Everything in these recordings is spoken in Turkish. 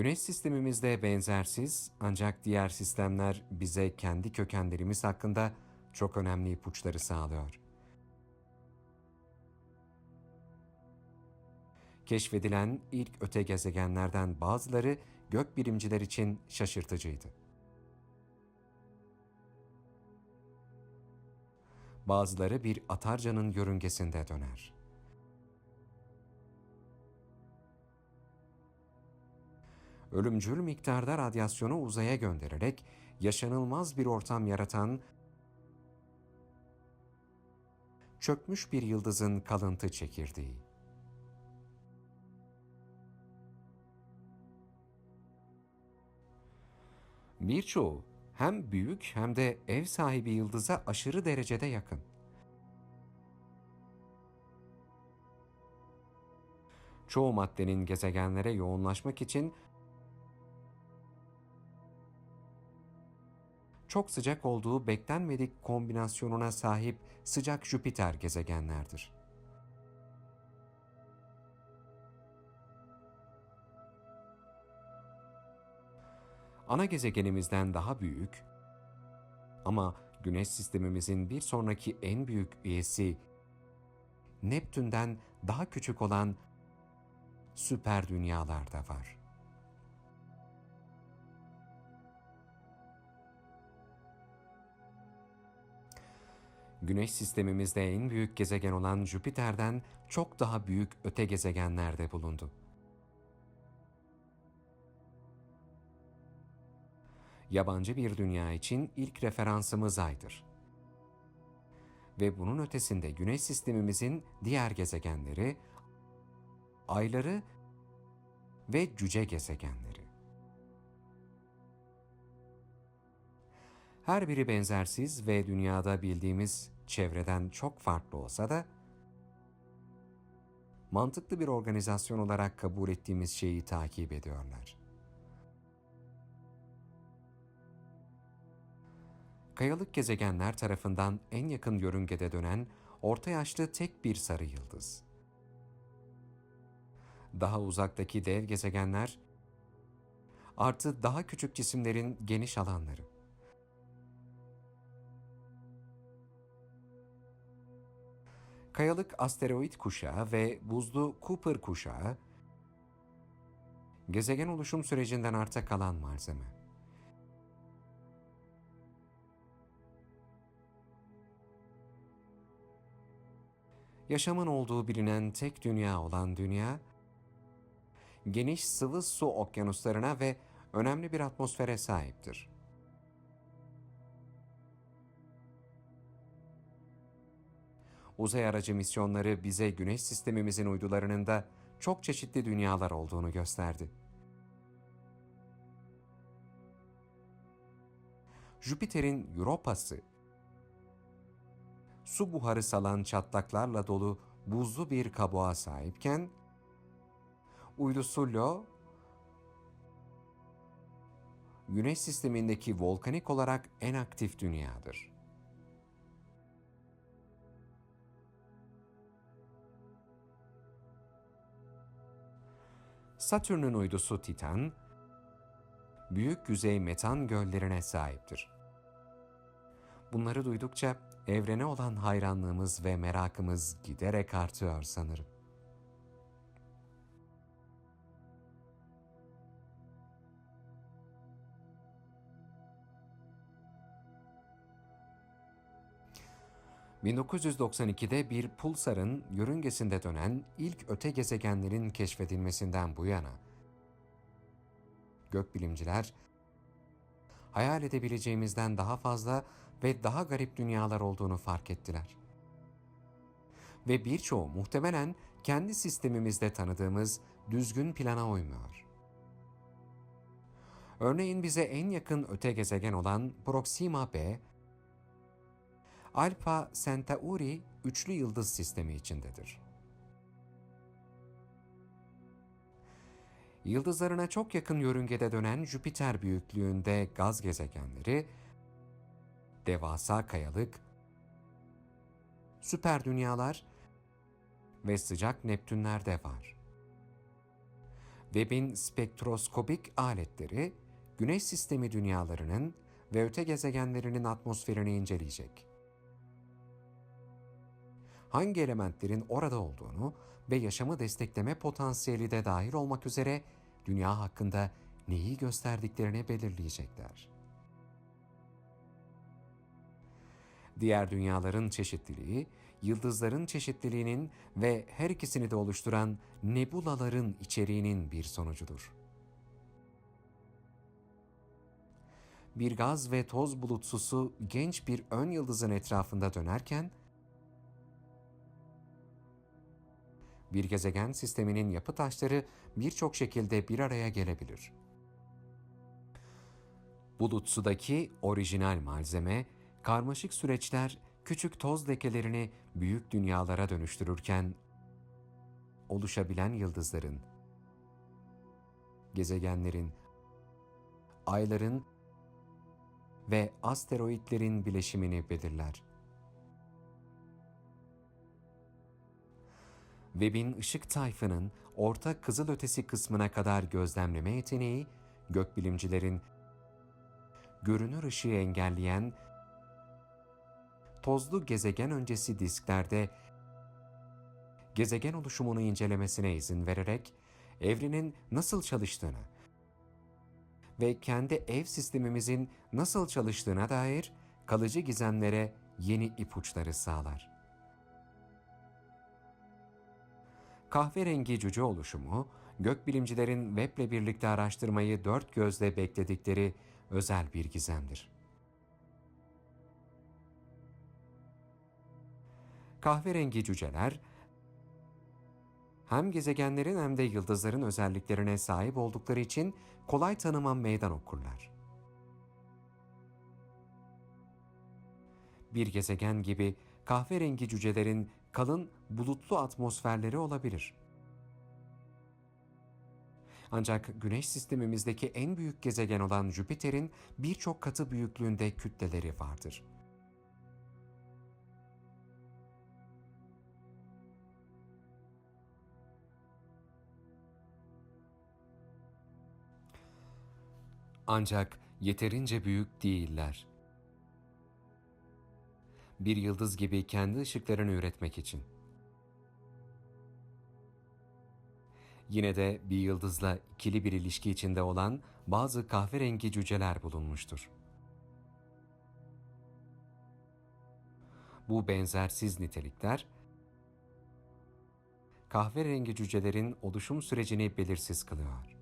Güneş sistemimizde benzersiz ancak diğer sistemler bize kendi kökenlerimiz hakkında çok önemli ipuçları sağlıyor. Keşfedilen ilk öte gezegenlerden bazıları gökbilimciler için şaşırtıcıydı. Bazıları bir atarcanın yörüngesinde döner. Ölümcül miktarda radyasyonu uzaya göndererek yaşanılmaz bir ortam yaratan çökmüş bir yıldızın kalıntı çekirdeği. Birçoğu hem büyük hem de ev sahibi yıldıza aşırı derecede yakın. Çoğu maddenin gezegenlere yoğunlaşmak için çok sıcak olduğu beklenmedik kombinasyonuna sahip sıcak Jüpiter gezegenlerdir. Ana gezegenimizden daha büyük ama Güneş sistemimizin bir sonraki en büyük üyesi Neptün'den daha küçük olan süper dünyalar da var. Güneş sistemimizde en büyük gezegen olan Jüpiter'den çok daha büyük öte gezegenlerde bulundu. Yabancı bir dünya için ilk referansımız Ay'dır. Ve bunun ötesinde Güneş sistemimizin diğer gezegenleri, ayları ve cüce gezegenleri. Her biri benzersiz ve dünyada bildiğimiz çevreden çok farklı olsa da mantıklı bir organizasyon olarak kabul ettiğimiz şeyi takip ediyorlar. Kayalık gezegenler tarafından en yakın yörüngede dönen orta yaşlı tek bir sarı yıldız. Daha uzaktaki dev gezegenler artı daha küçük cisimlerin geniş alanları. Kayalık asteroid kuşağı ve buzlu Cooper kuşağı, gezegen oluşum sürecinden arta kalan malzeme. Yaşamın olduğu bilinen tek dünya olan dünya, geniş sıvı su okyanuslarına ve önemli bir atmosfere sahiptir. Uzay aracı misyonları bize güneş sistemimizin uydularının da çok çeşitli dünyalar olduğunu gösterdi. Jüpiter'in Europa'sı, su buharı salan çatlaklarla dolu buzlu bir kabuğa sahipken, uydusu Lo, Güneş sistemindeki volkanik olarak en aktif dünyadır. Satürn'ün uydusu Titan, büyük yüzey metan göllerine sahiptir. Bunları duydukça evrene olan hayranlığımız ve merakımız giderek artıyor sanırım. 1992'de bir pulsarın yörüngesinde dönen ilk öte gezegenlerin keşfedilmesinden bu yana gökbilimciler hayal edebileceğimizden daha fazla ve daha garip dünyalar olduğunu fark ettiler. Ve birçoğu muhtemelen kendi sistemimizde tanıdığımız düzgün plana uymuyor. Örneğin bize en yakın öte gezegen olan Proxima b Alpha Centauri üçlü yıldız sistemi içindedir. Yıldızlarına çok yakın yörüngede dönen Jüpiter büyüklüğünde gaz gezegenleri, devasa kayalık, süper dünyalar ve sıcak Neptünler de var. Webb'in spektroskopik aletleri, Güneş sistemi dünyalarının ve öte gezegenlerinin atmosferini inceleyecek. Hangi elementlerin orada olduğunu ve yaşamı destekleme potansiyeli de dahil olmak üzere dünya hakkında neyi gösterdiklerini belirleyecekler. Diğer dünyaların çeşitliliği, yıldızların çeşitliliğinin ve her ikisini de oluşturan nebulaların içeriğinin bir sonucudur. Bir gaz ve toz bulutsusu genç bir ön yıldızın etrafında dönerken, bir gezegen sisteminin yapı taşları birçok şekilde bir araya gelebilir. Bulutsudaki orijinal malzeme, karmaşık süreçler küçük toz lekelerini büyük dünyalara dönüştürürken oluşabilen yıldızların, gezegenlerin, ayların ve asteroitlerin bileşimini belirler. Webb'in ışık tayfının orta kızılötesi kısmına kadar gözlemleme yeteneği, gökbilimcilerin görünür ışığı engelleyen tozlu gezegen öncesi disklerde gezegen oluşumunu incelemesine izin vererek evrenin nasıl çalıştığını ve kendi ev sistemimizin nasıl çalıştığına dair kalıcı gizemlere yeni ipuçları sağlar. Kahverengi cüce oluşumu, gökbilimcilerin Webb'le birlikte araştırmayı dört gözle bekledikleri özel bir gizemdir. Kahverengi cüceler, hem gezegenlerin hem de yıldızların özelliklerine sahip oldukları için kolay tanıma meydan okurlar. Bir gezegen gibi kahverengi cücelerin kalın bulutlu atmosferleri olabilir. Ancak Güneş sistemimizdeki en büyük gezegen olan Jüpiter'in birçok katı büyüklüğünde kütleleri vardır. Ancak yeterince büyük değiller. Bir yıldız gibi kendi ışıklarını üretmek için. Yine de bir yıldızla ikili bir ilişki içinde olan bazı kahverengi cüceler bulunmuştur. Bu benzersiz nitelikler, kahverengi cücelerin oluşum sürecini belirsiz kılıyor.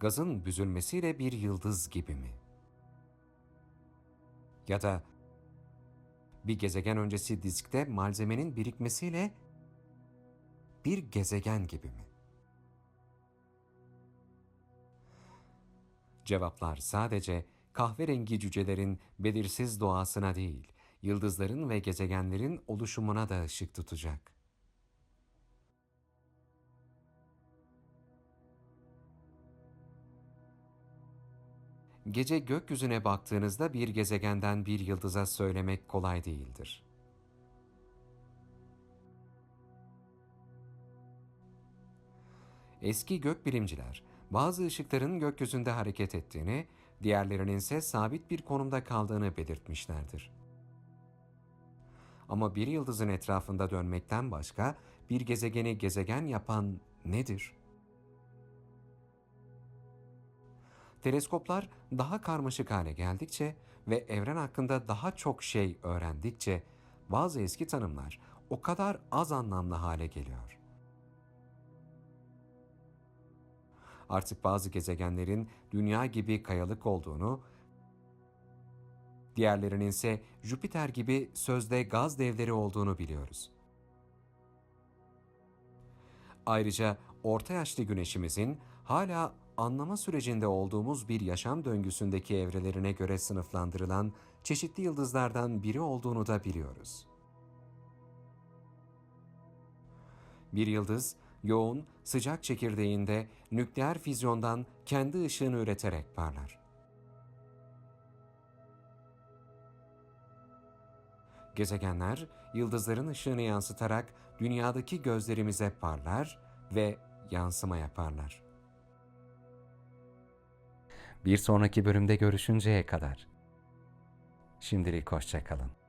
Gazın büzülmesiyle bir yıldız gibi mi? Ya da bir gezegen öncesi diskte malzemenin birikmesiyle bir gezegen gibi mi? Cevaplar sadece kahverengi cücelerin belirsiz doğasına değil, yıldızların ve gezegenlerin oluşumuna da ışık tutacak. Gece gökyüzüne baktığınızda bir gezegenden bir yıldıza söylemek kolay değildir. Eski gökbilimciler bazı ışıkların gökyüzünde hareket ettiğini, diğerlerinin ise sabit bir konumda kaldığını belirtmişlerdir. Ama bir yıldızın etrafında dönmekten başka bir gezegeni gezegen yapan nedir? Teleskoplar daha karmaşık hale geldikçe ve evren hakkında daha çok şey öğrendikçe bazı eski tanımlar o kadar az anlamlı hale geliyor. Artık bazı gezegenlerin dünya gibi kayalık olduğunu, diğerlerinin ise Jüpiter gibi sözde gaz devleri olduğunu biliyoruz. Ayrıca orta yaşlı güneşimizin hala anlama sürecinde olduğumuz bir yaşam döngüsündeki evrelerine göre sınıflandırılan çeşitli yıldızlardan biri olduğunu da biliyoruz. Bir yıldız, yoğun, sıcak çekirdeğinde nükleer füzyondan kendi ışığını üreterek parlar. Gezegenler, yıldızların ışığını yansıtarak dünyadaki gözlerimize parlar ve yansıma yaparlar. Bir sonraki bölümde görüşünceye kadar. Şimdilik hoşça kalın.